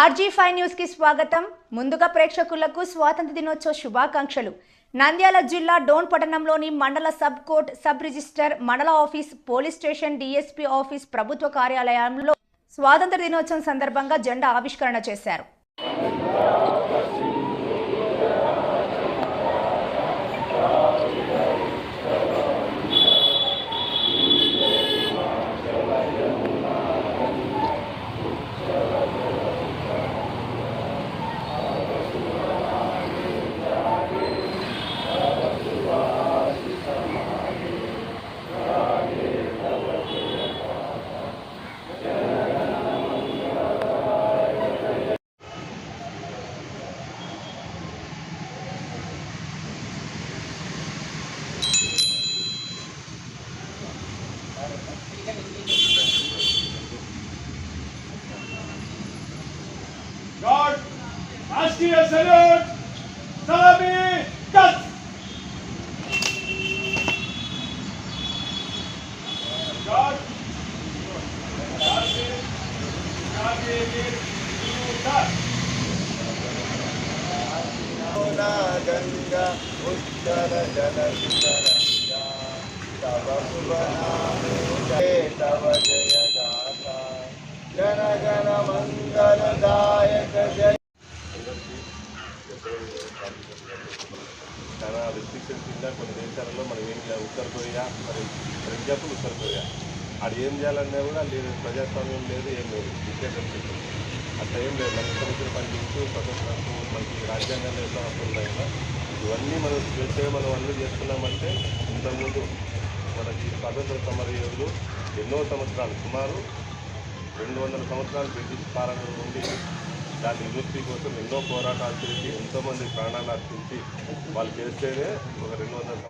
RG five న్యూస్కి స్వాగతం. ముందుగా ప్రేక్షకులకు స్వాతంత్ర దినోత్సవ శుభాకాంక్షలు. నంద్యాల జిల్లా డోన్ పట్టణంలోని మండల సబ్ కోర్ట్ సబ్ రిజిస్టర్ మండల office police station DSP office ప్రభుత్వ కార్యాలయంలో స్వాతంత్ర దినోత్సవం సందర్భంగా జెండా ఆవిష్కరణ చేశారు. see a salute. Salami, cut. God. Ganga उत्तर जल तब तब जय गाता जन गण मंगल दायक जय రిస్ట్రిక్షన్స్ కింద కొన్ని దేశాలలో మనం ఏం చేయాలి ఉత్తర కొరియా మరి ఫర్ ఎగ్జాంపుల్ ఉత్తర కొరియా అది ఏం చేయాలన్నా కూడా లేదు ప్రజాస్వామ్యం లేదు ఏం లేదు డిక్టేటర్షిప్ అట్లా ఏం లేదు. మనకి సంవత్సరం పనిచేస్తూ స్వతంత్రం మనకి రాజ్యాంగంలో ఎట్లా హక్కులు కదా. ఇవన్నీ మనం స్వేచ్ఛగా మనం అన్నీ చేస్తున్నామంటే ఇంతకుముందు మనకి స్వాతంత్ర సమరయోధులు ఎన్నో సంవత్సరాలు సుమారు రెండు వందల సంవత్సరాలు బ్రిటిష్ పాలన నుండి దాని విముక్తి కోసం ఎన్నో పోరాటాలు చేసి ఎంతోమంది ప్రాణాలు అర్పించి వాళ్ళు చేస్తేనే ఒక రెండు వందల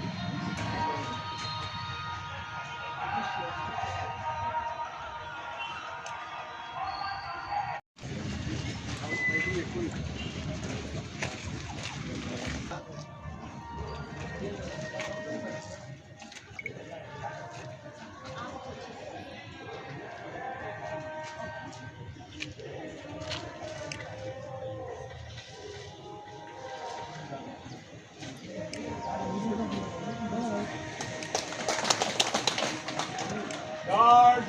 Guard!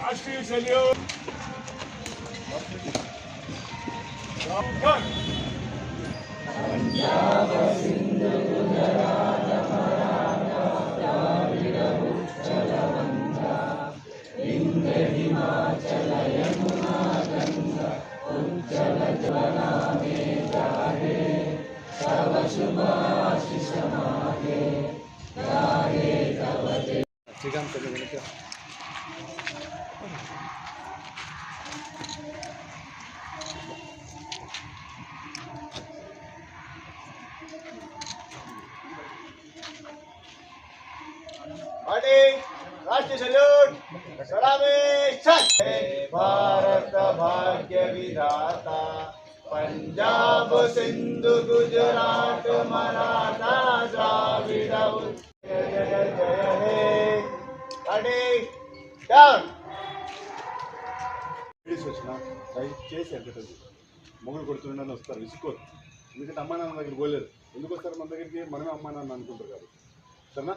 Ashfield salute! Srikanth राष्ट्रीय सल्यूट सलामी भारत भाग्य विधाता పంజాబ్ సింధు గుజరాత్ మరాఠా ద్రావిడ ఉత్కళ జయ జయ హే అడి డౌన్. లేడీస్ దయచేసి ఎంటర్టైన్ మొగుడు కొడుతుండని వస్తారు విసుకోరు ఎందుకంటే అమ్మా నాన్న దగ్గరికి పోలేదు ఎందుకు వస్తారు మన దగ్గరికి? మనమే అమ్మా నాన్న అనుకుంటారు కాబట్టి. సరేనా?